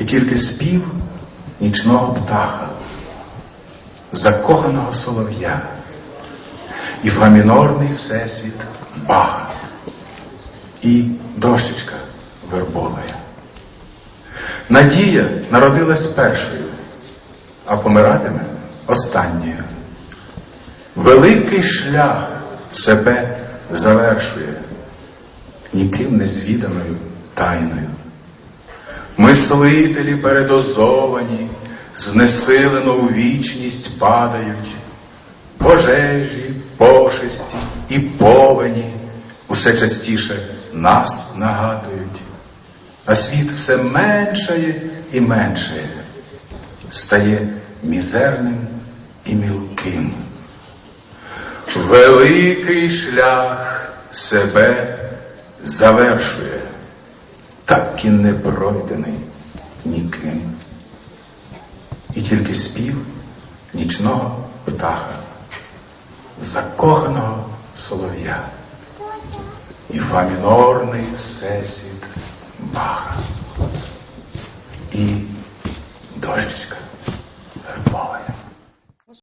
і тільки спів нічного птаха, закоханого солов'я, і фамінорний всесвіт Баха, і дощечка вербовая. Надія народилась першою, а помиратиме останньою. Великий шлях себе завершує ніким не звіданою тайною. Мислителі передозовані, знесилено у вічність падають, пожежі, пошесті і повені усе частіше нас нагадують, а світ все меншає і меншає, стає мізерним і мілким. Великий шлях себе завершує, так і не пройдений ніким. І тільки спів нічного птаха, закоханого солов'я, і фамінорний всесвіт Баха. І